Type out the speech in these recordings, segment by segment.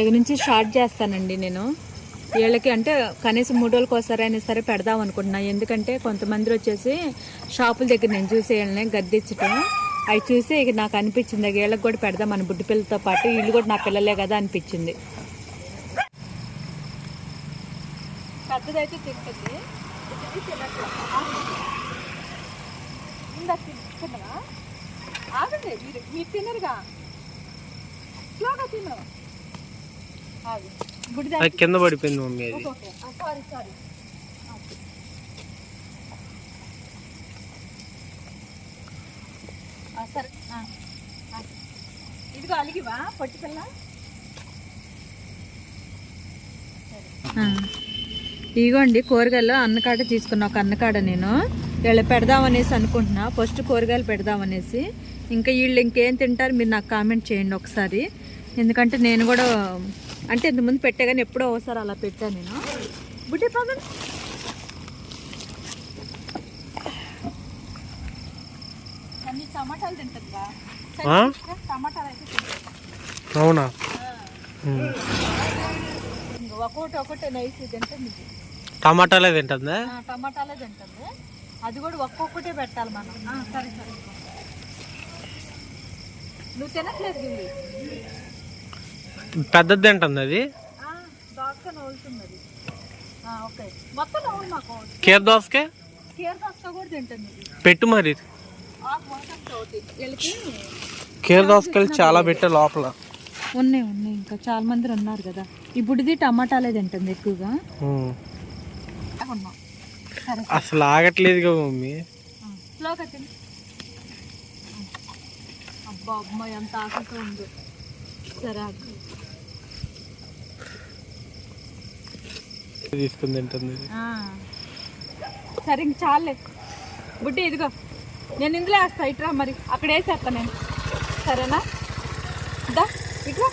ఇక నుంచి స్టార్ట్ చేస్తానండి నేను. వీళ్ళకి అంటే కనీసం మూడు రోజులకు ఒకసారి అయినా సరే పెడదాం అనుకుంటున్నా. ఎందుకంటే కొంతమంది వచ్చేసి షాపుల దగ్గర నేను చూసి వీళ్ళని గద్దించటం. అవి చూసి ఇక నాకు అనిపించింది వీళ్ళకి కూడా పెడదాం మన బుడ్డి పిల్లలతో పాటు. వీళ్ళు కూడా నా పిల్లలే కదా అనిపించింది. పెద్దదైతే తింటుంది. ఆగండి మీరు మీరు తినరుగా. స్లోగా అది కింద పడిపోయింది మమ్మీ అది. సారీ సారీ సరే ఆ, ఆ. ఇదిగో అలిగివా పొట్టి పిల్ల? ఇదిగోండి కూరగాయలు అన్నకాడ తీసుకున్న ఒక అన్నకాడ నేను. వీళ్ళు పెడదామనేసి అనుకుంటున్నా. ఫస్ట్ కూరగాయలు పెడదామనేసి. ఇంకా వీళ్ళు ఇంకేం తింటారు మీరు నాకు కామెంట్ చేయండి ఒకసారి. ఎందుకంటే నేను కూడా అంటే ఇంతకుముందు పెట్టా కానీ ఎప్పుడో ఒకసారి అలా పెట్టాను నేను. బుడ్డి అన్ని టమాటాలు తింటుందా? టమాటాలు అయితే అవునా? ఒక్కొక్కటి ఒకటి నైస్ తింటుంది. టమాటాలే తింటుందా? ఆ, టమాటాలే తింటుంది. అది కూడా ఒక్కొక్కటే పెట్టాలి మనం. ఆ, సరే సరే. నువ్వు తినట్లేదు పెద్దది తింటుంది అది. కీర దోసకే పెట్టు మరి. కీర దోసకాయలు చాలా పెట్టే లోపల. ఉన్నాయి ఉన్నాయి ఇంకా. చాలా మంది ఉన్నారు కదా. బుడిది టమాటాలే తింటుంది ఎక్కువగా. అసలు ఆగట్లేదుగా మమ్మీ. స్లోగా తిని. అబ్బా అమ్మాయి ఎంత ఆకలితో ఉందో. తీసుకుని తింటుంది. సరే ఇంక చాలే. బుడ్డి ఇదిగో. నేను ఇందులో వేస్తా ఇట్రా మరి. అక్కడ వేసేస్తా నేను. సరేనా? దా ఇట్రా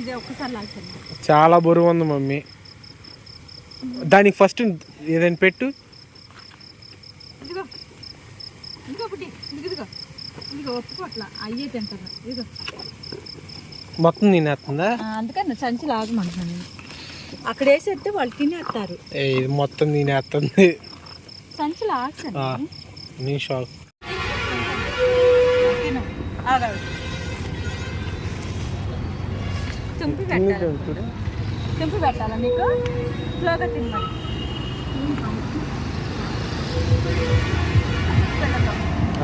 ఇది ఒక్కసారి లాగుతుంది చాలా బరువు ఉంది మమ్మీ. దానికి ఫస్ట్ ఏదైనా పెట్టు ఇదిగో ఇదిగో బుడ్డి ఇదిగో ఇదిగో అయ్యే ఇదిగో మొత్తం తినేస్తుందా? అందుకని సంచి లాగమంటున్నాను నేను. అక్కడ వేసేస్తే వాళ్ళు తినేస్తారు. ఇది మొత్తం తినేస్తుంది. సంచి లాగండి. నీ షాక్ తుంపి పెట్టాలి. తుంపి పెట్టాలా నీకు? స్లోగా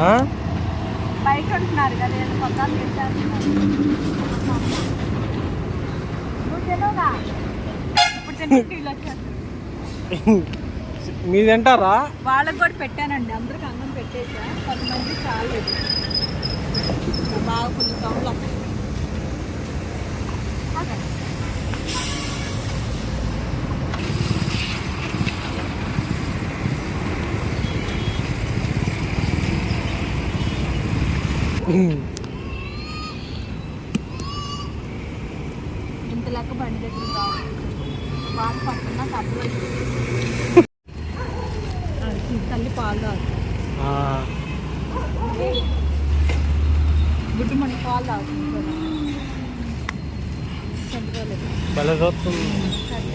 ఆ? బయట ఉంటున్నారు కదా ఏదో కొత్త నువ్వు తినవుగా ఇప్పుడు తింటే వీళ్ళు వచ్చేస్తారు మీ తింటారా? వాళ్ళకి కూడా పెట్టానండి అందరికి అన్నం పెట్టేసా కొంతమంది చాలేదు. బాగా కొన్ని సౌండ్లు ఇంత లెక్క బండి దగ్గర బాగా పట్టుకున్నా తప్పుడు తల్లి పాలు తాగుతుంది. ఆ, గుడ్డు పాలు తాగుతుంది భలే చూస్తుంది సరే.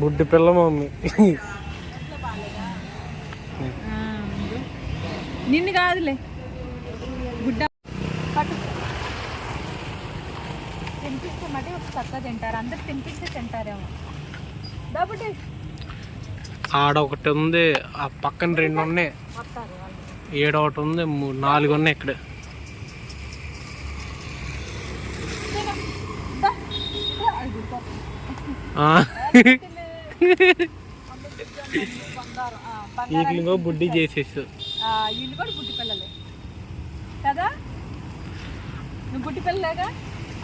బుడ్డి పిల్ల మమ్మీ. నిన్ను కాదులే. గుడ్డ పట్టు తినిపిస్తే మట్టి ఒక చక్క తింటారు. అందరు తినిపిస్తే తింటారేమో. డబ్బుటి ఆడ ఒకటి ఉంది ఆ. పక్కన రెండు ఉన్నాయి ఏడ ఒకటి ఉంది మూడు నాలుగు ఉన్నాయి ఇక్కడ వీటిని బుడ్డి చేసేసు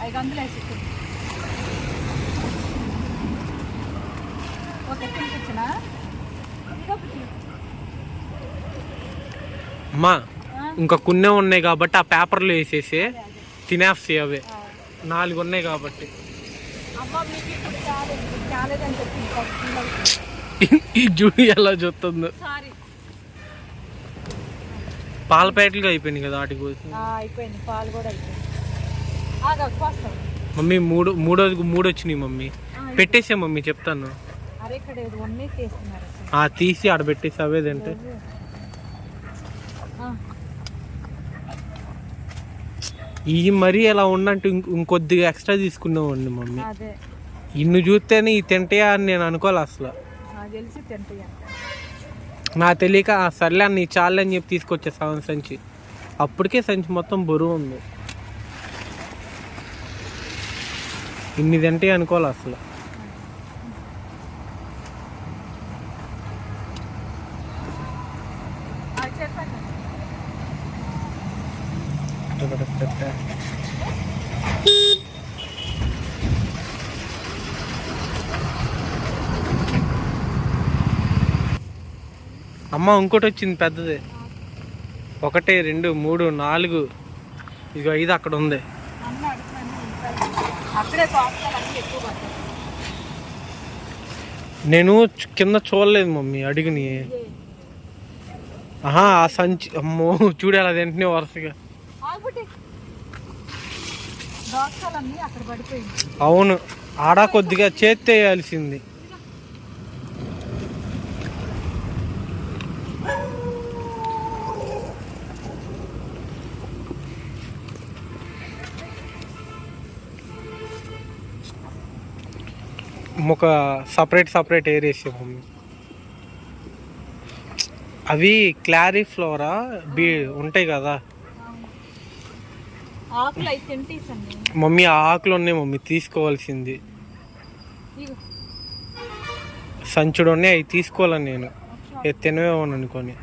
ఐదు వందలు అమ్మా? ఇంకా కొన్ని ఉన్నాయి కాబట్టి ఆ పేపర్లో వేసేసి తినేస్తాయి అవే. నాలుగు ఉన్నాయి కాబట్టి. ఈ జూడి ఎలా చూస్తుందో. పాల ప్యాకెట్లు అయిపోయినాయి కదా వాటి కోసం అయిపోయింది. అయిపోయింది. మమ్మీ మూడు మూడోది మూడు వచ్చినాయి మమ్మీ. పెట్టేసే మమ్మీ చెప్తాను. తీసి ఆడ పెట్టేసి అవే తింటే ఆ, ఈ మరీ ఎలా ఉండంటే ఇంక- ఇంకొద్దిగా ఎక్స్ట్రా తీసుకున్నామండి మమ్మీ. ఇన్ని చూస్తేనే ఈ తింటాయా అని నేను అనుకోవాలి అసలు. నా తెలియక "ఆ, సర్లే అన్న చాలే అని చెప్పి తీసుకొచ్చా సగం సంచి. అప్పటికే సంచి మొత్తం బరువు ఉంది. ఇన్ని తింటాయి అనుకోవాలి అసలు. అమ్మ ఇంకోటి వచ్చింది పెద్దది. ఒకటి రెండు మూడు నాలుగు. ఇదిగో ఐదు అక్కడ ఉంది. నేను కింద చూడలేదు మమ్మీ అడిగిని. ఆహా ఆ సంచి అమ్మో చూడు అలా తింటున్నాయి వరుసగా. ఆగుబుట్టి అక్కడ పడిపోయింది. అవును ఆడ కొద్దిగా చేత్తే వేయాల్సింది ఒక సపరేట్ సపరేట్ ఏరేసే మమ్మీ. అవి క్లారిఫ్లవరా బీ ఉంటాయి కదా. ఆకులు అయితే తింటేసండి మమ్మీ ఆ ఆకులు ఉన్నాయి మమ్మీ తీసుకోవాల్సింది. సంచుడు ఉన్నాయి అవి తీసుకోవాలని నేను? ఏ తినవేమో అనుకొని.